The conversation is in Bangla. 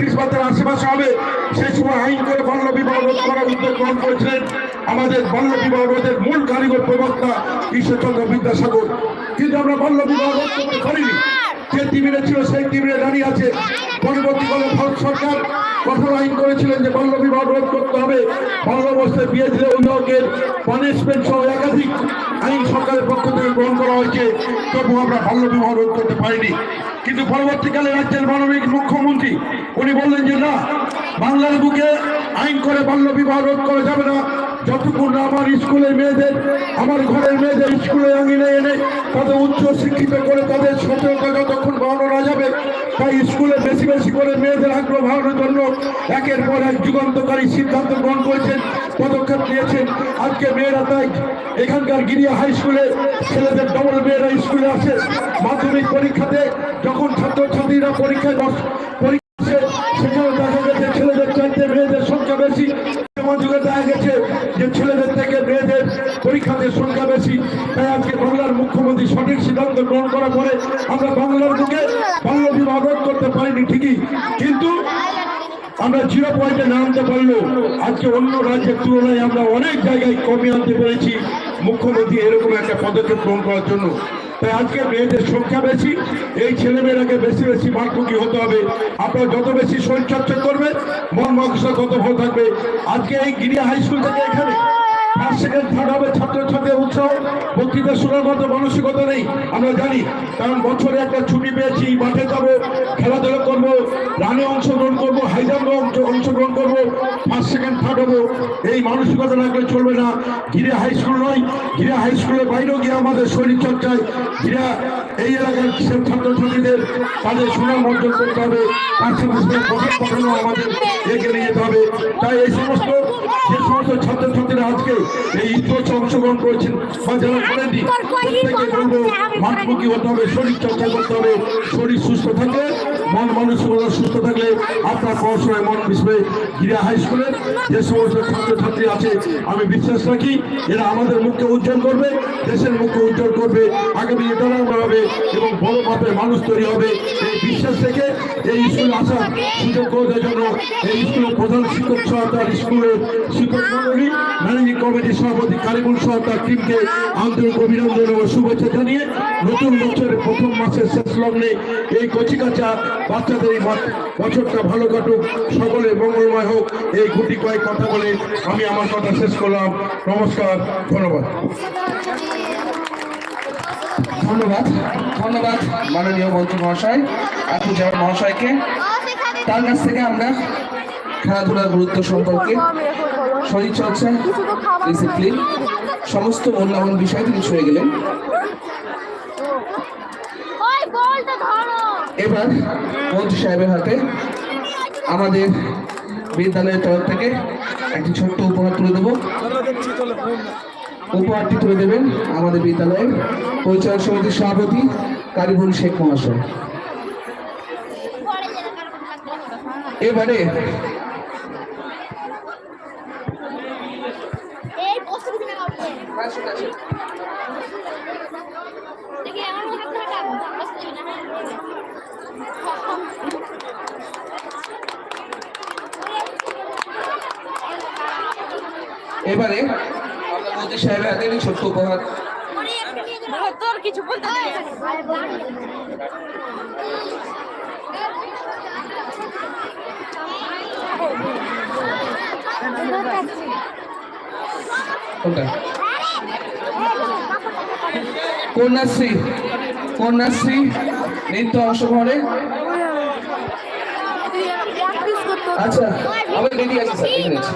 একত্রিশ বা আশেপাশে হবে। সেই সময় আইন করে বাল্য বিবাহ রোধ করার উদ্যোগ গ্রহণ করেছিলেন আমাদের বাল্য বিবাহ রোধের মূল কারিগর প্রবক্তা ঈশ্বরচন্দ্র বিদ্যাসাগর। কিন্তু আমরা বাল্য বিবাহ রোধ করতে পারিনি। যে টিভিরে ছিল সেই টিভিরে দাঁড়িয়ে আছে। পরবর্তীকালে ভারত সরকার কঠোর আইন করেছিলেন যে বাল্য বিবাহ রোধ করতে হবে। বাল্য অবস্থায় বিয়ে দিলে অভিভাবকের পানিশমেন্ট সহ একাধিক আইন সরকারের পক্ষ থেকে গ্রহণ করা হয়েছে। তবু আমরা বাল্য বিবাহ রোধ করতে পারিনি। কিন্তু পরবর্তীকালে রাজ্যের মানবিক মুখ্যমন্ত্রী, উনি বললেন যে না, বাংলার বুকে আইন করে বাল্য বিবাহ রোধ করা যাবে না। যতক্ষণ আমার স্কুলের মেয়েদের, আমার ঘরের মেয়েদের স্কুলে আঙিনে এনে তাদের উচ্চ শিক্ষিত করে তাদের সচেতনতা যতক্ষণ বাড়ানো না যাবে, তাই স্কুলে বেশি বেশি করে মেয়েদের আগ্রহ বাড়ানোর জন্য একের পর এক যুগান্তকারী সিদ্ধান্ত গ্রহণ করেছেন। পদক্ষেপ নিয়েছেন আজকে মেয়েরা তাই এখানকার গিরিয়া হাই স্কুলে ছেলেদের ডবল মেয়েরা স্কুলে আসে। মাধ্যমিক পরীক্ষাতে যখন ছাত্রছাত্রীরা পরীক্ষায় পরীক্ষা সেখানে দেখা গেছে ছেলেদের চাইতে মেয়েদের সংখ্যা বেশি। যুগে দেখা গেছে যে ছেলেদের থেকে মেয়েদের পরীক্ষাতে সংখ্যা বেশি। তাই আজকে বাংলার মুখ্যমন্ত্রী সঠিক সিদ্ধান্ত গ্রহণ করার পরে আমরা বাংলার বুকে বাংলা বিবাহ করতে পারিনি ঠিকই। কিন্তু আমরা জিরো পয়েন্টে না আনতে পারল। আজকে অন্য রাজ্যের তুলনায় আমরা অনেক জায়গায় কমে আনতে পেরেছি। মুখ্যমন্ত্রী এরকম একটা পদক্ষেপ গ্রহণ করার জন্য। তাই আজকে মেয়েদের সংখ্যা বেশি, এই ছেলেমেয়েরাকে বেশি বেশি মাঠমুখী হতে হবে। আপনারা যত বেশি শরীরচর্চা করবে মন মগজটা তত ভালো থাকবে। আজকে এই গিরিয়া হাই স্কুল থেকে এখানে ফার্স্ট সেকেন্ড থার্ড হবে ছাত্রছাত্রীর উৎসাহ। বক্তৃতা শোনার মতো মানসিকতা নেই, আমরা জানি। কারণ বছরে একটা ছুটি পেয়েছি, মাঠে যাব, খেলাধুলা করব, রানে অংশগ্রহণ করব হাই জাম্পে অংশগ্রহণ করব ফার্স্ট সেকেন্ড থার্ড হব এই মানসিকতা রাখলে চলবে না। ঘিরে হাই স্কুল নয় ঘিরে হাই স্কুলের বাইরেও গিয়ে আমাদের শরীর চর্চায় ঘিরা এই এলাকার সব ছাত্রছাত্রীদের তাদের সুনাম অর্জন করতে হবে। সঙ্গে পাঠানো আমাদের এগিয়ে নিয়ে যেতে হবে। তাই এই সমস্ত যে সমস্ত ছাত্রছাত্রীরা আজকে এই ইতিহাসে অংশগ্রহণ করেছেন বা যারা করেননি প্রত্যেকে বলব মাঠমুখী হতে হবে শরীর চর্চা করতে হবে শরীর সুস্থ থাকলে মন মানসিকতা সুস্থ থাকলে আপনার পড়াশোনায় মন মিশবে। গিরা হাই স্কুলের যে সমস্ত ছাত্রছাত্রী আছে আমি বিশ্বাস রাখি এরা আমাদের মুখকে উজ্জ্বল করবে দেশের মুখকে উজ্জ্বল করবে। আগামী নেতারা বাড়াবে এবং বড় মাপের মানুষ তৈরি হবে। এই বিশ্বাস থেকে এই স্কুলে আসার সুযোগ করে জন্য এই স্কুলের প্রধান শিক্ষক সহ তার স্কুলের শিক্ষক মন্ডলী ম্যানেজিং কমিটির সভাপতি কারিমুল সহ তার টিমকে আন্তরিক অভিনন্দন এবং শুভেচ্ছা জানিয়ে নতুন বছরের প্রথম মাসের শেষ লগ্নে এই কচিকাচা বাচ্চাদের এই বছরটা ভালো কাটুক, সকলে মঙ্গলময় হোক। এই গুটি কয়েক কথা বলে আমি আমার কথা শেষ করলাম। নমস্কার, ধন্যবাদ। ধন্যবাদ। ধন্যবাদ মাননীয় মন্ত্রী মহাশয় আপনি জামান মহাশয়কে তার কাছ থেকে আমরা খেলাধুলার গুরুত্ব সম্পর্কে শরীর শরীরচর্চা ডিসিপ্লিন সমস্ত মূল্যবান বিষয় তিনি ছুঁয়ে গেলেন। এবার মন্ত্রী সাহেবের হাতে আমাদের বিদ্যালয়ের তরফ থেকে একটি ছোট্ট উপহার তুলে দেবো। উপহারটি তুলে দেবেন আমাদের বিদ্যালয়ের পরিচালক সমিতির সভাপতি কারিবুল শেখ মহাশয়। এবারে এবারে সাহেবের হাতে ছোট্ট উপহার। কিছু বলতে কোনটা কন্যাশ্রী। কন্যাশ্রী নৃত্য অংশগ্রহণে আচ্ছা আমি রেডি আছি আছি।